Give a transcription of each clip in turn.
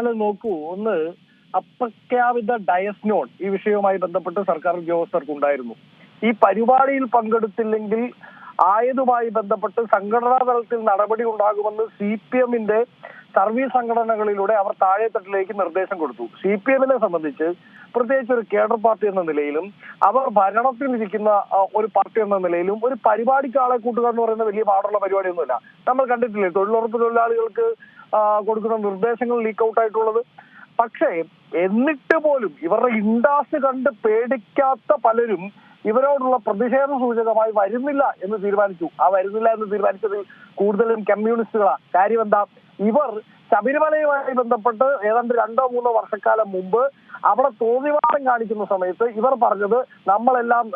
അല്ല നോക്കൂ ഒന്ന് അപ്രഖ്യാപിത ഡയസ്നോൺ ഈ വിഷയവുമായി ബന്ധപ്പെട്ട് സർക്കാർ ഉദ്യോഗസ്ഥർക്ക് ഉണ്ടായിരുന്നു ഈ പരിപാടിയിൽ പങ്കെടുത്തില്ലെങ്കിൽ ആയതുമായി ബന്ധപ്പെട്ട് സംഘടനാ തലത്തിൽ നടപടി ഉണ്ടാകുമെന്ന് സി പി എമ്മിന്റെ സർവീസ് സംഘടനകളിലൂടെ അവർ താഴെത്തട്ടിലേക്ക് നിർദ്ദേശം കൊടുത്തു. സി പി എമ്മിനെ സംബന്ധിച്ച് പ്രത്യേകിച്ച് ഒരു കേഡർ പാർട്ടി എന്ന നിലയിലും അവർ ഭരണത്തിൽ ഇരിക്കുന്ന ഒരു പാർട്ടി എന്ന നിലയിലും ഒരു പരിപാടിക്ക് ആളെ കൂട്ടുക എന്ന് പറയുന്ന വലിയ പാടുള്ള പരിപാടിയൊന്നുമില്ല. നമ്മൾ കണ്ടിട്ടില്ലേ തൊഴിലുറപ്പ് തൊഴിലാളികൾക്ക് കൊടുക്കുന്ന നിർദ്ദേശങ്ങൾ ലീക്ക് ഔട്ട് ആയിട്ടുള്ളത്. പക്ഷേ എന്നിട്ട് പോലും ഇവരുടെ ഇൻഡാസ് കണ്ട് പേടിക്കാത്ത പലരും ഇവരോടുള്ള പ്രതിഷേധ സൂചകമായി വരുന്നില്ല എന്ന് തീരുമാനിച്ചു. ആ വരുന്നില്ല എന്ന് തീരുമാനിച്ചതിൽ കൂടുതലും കമ്മ്യൂണിസ്റ്റുകളാണ് കാര്യം എന്താ? ഇവർ ശബരിമലയുമായി ബന്ധപ്പെട്ട് ഏതാണ്ട് രണ്ടോ മൂന്നോ വർഷക്കാലം മുമ്പ് അവിടെ തോന്നിവാദം കാണിക്കുന്ന സമയത്ത് ഇവർ പറഞ്ഞത് നമ്മളെല്ലാം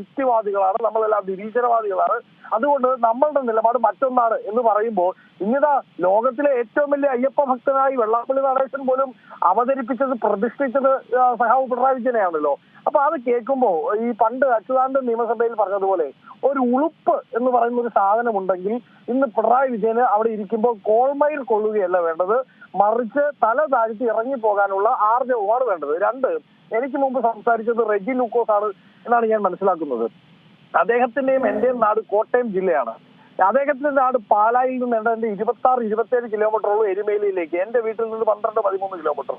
യുക്തിവാദികളാണ് നമ്മളെല്ലാം നിരീശ്വരവാദികളാണ്. അതുകൊണ്ട് നമ്മളുടെ നിലപാട് മറ്റൊന്നാണ് എന്ന് പറയുമ്പോൾ ഇന്നിതാ ലോകത്തിലെ ഏറ്റവും വലിയ അയ്യപ്പ ഭക്തനായി വെള്ളാപ്പള്ളി നടേശൻ പോലും അവതരിപ്പിച്ചത് പ്രതിഷ്ഠിച്ചത് സഹാബ് പിണറായി വിജയനെയാണല്ലോ. അപ്പൊ അത് കേൾക്കുമ്പോൾ ഈ പണ്ട് അച്യുതാനന്ദൻ നിയമസഭയിൽ പറഞ്ഞതുപോലെ ഒരു ഉളുപ്പ് എന്ന് പറയുന്ന ഒരു സാധനം ഉണ്ടെങ്കിൽ ഇന്ന് പിണറായി വിജയന് അവിടെ ഇരിക്കുമ്പോൾ കോൾമയിൽ കൊള്ളുകയല്ല വേണ്ടത്. മറിച്ച് തല താഴ്ത്തി ഇറങ്ങി പോകാനുള്ള ആർജവുമാണ് വേണ്ടത്. രണ്ട് എനിക്ക് മുമ്പ് സംസാരിച്ചത് റെജി ലൂക്കോസ് ആണ് എന്നാണ് ഞാൻ മനസ്സിലാക്കുന്നത്. അദ്ദേഹത്തിന്റെയും എന്റെയും നാട് കോട്ടയം ജില്ലയാണ്. അദ്ദേഹത്തിന്റെ നാട് പാലായിൽ നിന്ന് എന്റെ ഇരുപത്തി ആറ് ഇരുപത്തി ഏഴ് ഉള്ളൂ എരുമേലിയിലേക്ക് എന്റെ വീട്ടിൽ നിന്ന് പന്ത്രണ്ട് പതിമൂന്ന് കിലോമീറ്റർ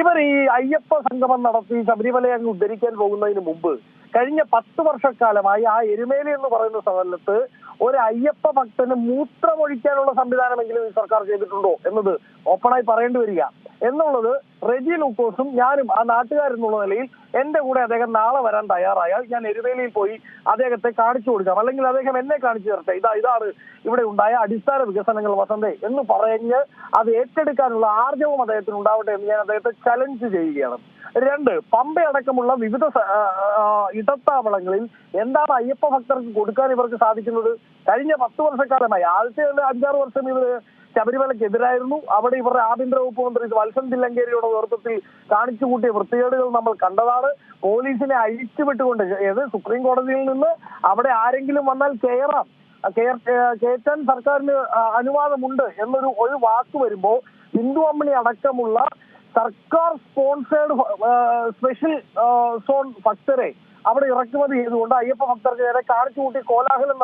ഇവർ ഈ അയ്യപ്പ സംഗമം നടത്തി ശബരിമലയെ അങ്ങ് ഉദ്ധരിക്കാൻ പോകുന്നതിന് മുമ്പ് കഴിഞ്ഞ പത്ത് വർഷക്കാലമായി ആ എരുമേലി എന്ന് പറയുന്ന സ്ഥലത്ത് ഒരു അയ്യപ്പ ഭക്തന് മൂത്രമൊഴിക്കാനുള്ള സംവിധാനമെങ്കിലും ഈ സർക്കാർ ചെയ്തിട്ടുണ്ടോ എന്നത് ഓപ്പണായി പറയേണ്ടി വരിക. എന്നുള്ളത് റെജി ലൂക്കോസും ഞാനും ആ നാട്ടുകാരെന്നുള്ള നിലയിൽ എന്റെ കൂടെ അദ്ദേഹം നാളെ വരാൻ തയ്യാറായാൽ ഞാൻ എരുവേലിയിൽ പോയി അദ്ദേഹത്തെ കാണിച്ചു കൊടുക്കാം. അല്ലെങ്കിൽ അദ്ദേഹം എന്നെ കാണിച്ചു തരട്ടെ. ഇതാ ഇതാണ് ഇവിടെ ഉണ്ടായ അടിസ്ഥാന വികസനങ്ങൾ വസന്തേ എന്ന് പറഞ്ഞ് അത് ഏറ്റെടുക്കാനുള്ള ആർജവും അദ്ദേഹത്തിന് ഉണ്ടാവട്ടെ എന്ന് ഞാൻ അദ്ദേഹത്തെ ചലഞ്ച് ചെയ്യുകയാണ്. രണ്ട് പമ്പയടക്കമുള്ള വിവിധ ഇടത്താവളങ്ങളിൽ എന്താണ് അയ്യപ്പ ഭക്തർക്ക് കൊടുക്കാൻ ഇവർക്ക് സാധിക്കുന്നത്? കഴിഞ്ഞ പത്ത് വർഷക്കാലമായി. ആദ്യത്തെ അഞ്ചാറ് വർഷം ഇവർ ശബരിമലയ്ക്കെതിരായിരുന്നു. അവിടെ ഇവരുടെ ആഭ്യന്തര വകുപ്പ് മന്ത്രി വത്സൻ തില്ലങ്കേരിയുടെ നേതൃത്വത്തിൽ കാണിച്ചു കൂട്ടിയ വൃത്തികേടുകൾ നമ്മൾ കണ്ടതാണ്. പോലീസിനെ അഴിച്ചുവിട്ടുകൊണ്ട് ഏത് സുപ്രീം കോടതിയിൽ നിന്ന് അവിടെ ആരെങ്കിലും വന്നാൽ കയറാം കയറ്റാൻ സർക്കാരിന് അനുവാദമുണ്ട് എന്നൊരു ഒരു വാക്ക് വരുമ്പോ ഹിന്ദു അമ്മണി അടക്കമുള്ള സർക്കാർ സ്പോൺസേഡ് സ്പെഷ്യൽ സോൺ ഭക്തരെ അവിടെ ഇറക്കുമതി ചെയ്തുകൊണ്ട് അയ്യപ്പ ഭക്തർക്ക് നേരെ കാണിച്ചു കൂട്ടി കോലാഹലം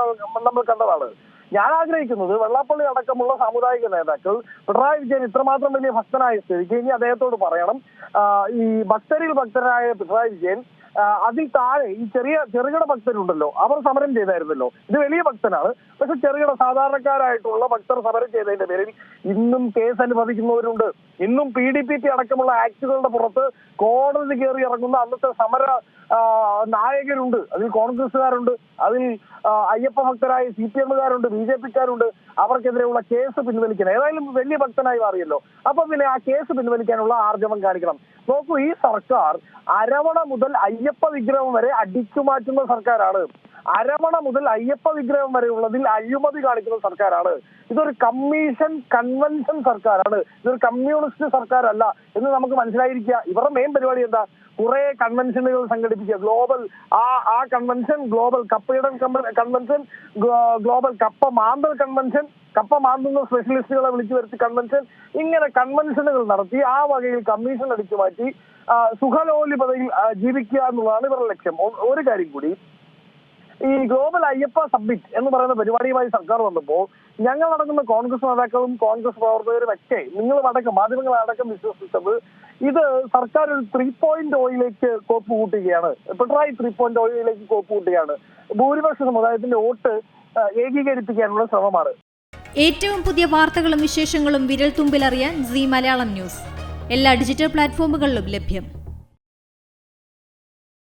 നമ്മൾ കണ്ടതാണ്. ഞാൻ ആഗ്രഹിക്കുന്നത് വെള്ളാപ്പള്ളി അടക്കമുള്ള സാമുദായിക നേതാക്കൾ പിണറായി വിജയൻ ഇത്രമാത്രം വലിയ ഭക്തനായ സ്ഥിതിക്ക് ഇനി അദ്ദേഹത്തോട് പറയണം. ഈ ഭക്തരിൽ ഭക്തനായ പിണറായി വിജയൻ അതിൽ താഴെ ഈ ചെറിയ ചെറുകിട ഭക്തരുണ്ടല്ലോ അവർ സമരം ചെയ്തായിരുന്നല്ലോ. ഇത് വലിയ ഭക്തനാണ്. പക്ഷെ ചെറുകിട സാധാരണക്കാരായിട്ടുള്ള ഭക്തർ സമരം ചെയ്തതിന്റെ പേരിൽ ഇന്നും കേസ് അനുവദിക്കുന്നവരുണ്ട്. ഇന്നും പി ഡി പി ടി അടക്കമുള്ള ആക്ടുകളുടെ പുറത്ത് കോടതി കയറി ഇറങ്ങുന്ന അന്നത്തെ സമര നായകരുണ്ട്. അതിൽ കോൺഗ്രസുകാരുണ്ട് അതിൽ അയ്യപ്പ ഭക്തരായ സി പി എമ്മുകാരുണ്ട് ബി ജെ പിക്കാരുണ്ട്. അവർക്കെതിരെയുള്ള കേസ് പിൻവലിക്കണം. ഏതായാലും വലിയ ഭക്തനായി മാറിയല്ലോ. അപ്പൊ പിന്നെ ആ കേസ് പിൻവലിക്കാനുള്ള ആർജവം കാണിക്കണം. നോക്കൂ ഈ സർക്കാർ അരവണ മുതൽ അയ്യപ്പ വിഗ്രഹം വരെ അടിച്ചു മാറ്റുന്ന സർക്കാരാണ്. അരവണ മുതൽ അയ്യപ്പ വിഗ്രഹം വരെയുള്ളതിൽ അഴിമതി കാണിക്കുന്ന സർക്കാരാണ്. ഇതൊരു കമ്മീഷൻ കൺവെൻഷൻ സർക്കാരാണ്. ഇതൊരു കമ്മ്യൂണിസ്റ്റ് സർക്കാരല്ല എന്ന് നമുക്ക് മനസ്സിലായിരിക്കുക. ഇവരുടെ മെയിൻ പരിപാടി എന്താ? കുറെ കൺവെൻഷനുകൾ സംഘടിപ്പിക്കുക. ഗ്ലോബൽ ആ ആ കൺവെൻഷൻ ഗ്ലോബൽ കപ്പയുടെ കൺവെൻഷൻ ഗ്ലോബൽ കപ്പ മാന്തൽ കൺവെൻഷൻ കപ്പ മാന്തുന്ന സ്പെഷ്യലിസ്റ്റുകളെ വിളിച്ചു വരുത്തി കൺവെൻഷൻ ഇങ്ങനെ കൺവെൻഷനുകൾ നടത്തി ആ വകയിൽ കമ്മീഷൻ അടിച്ചു മാറ്റി സുഖലോലിപതയിൽ ജീവിക്കുക എന്നുള്ളതാണ് ഇവരുടെ ലക്ഷ്യം. ഒരു കാര്യം കൂടി ഈ ഗ്ലോബൽ അയ്യപ്പ സബ്മിറ്റ് എന്ന് പറയുന്ന പരിപാടിയുമായി സർക്കാർ വന്നപ്പോൾ ഞങ്ങൾ അടങ്ങുന്ന കോൺഗ്രസ് നേതാക്കളും കോൺഗ്രസ് പ്രവർത്തകരും ഒക്കെ നിങ്ങൾ അടക്കം മാധ്യമങ്ങൾ അടക്കം വിശ്വസിച്ചത് ഇത് സർക്കാർ ഒരു ത്രീ പോയിന്റ് ഓയിലേക്ക് കോപ്പ് കൂട്ടുകയാണ്. പിണറായി ത്രീ പോയിന്റ് ഓയിലേക്ക് കോപ്പ് കൂട്ടുകയാണ്. ഭൂരിപക്ഷ സമുദായത്തിന്റെ വോട്ട് ഏകീകരിപ്പിക്കാനുള്ള ശ്രമമാണ്. ഏറ്റവും പുതിയ വാർത്തകളും വിശേഷങ്ങളും വിരൽ തുമ്പിലറിയാൻ സി മലയാളം ന്യൂസ്. എല്ലാ ഡിജിറ്റൽ പ്ലാറ്റ്ഫോമുകളിലും ലഭ്യം.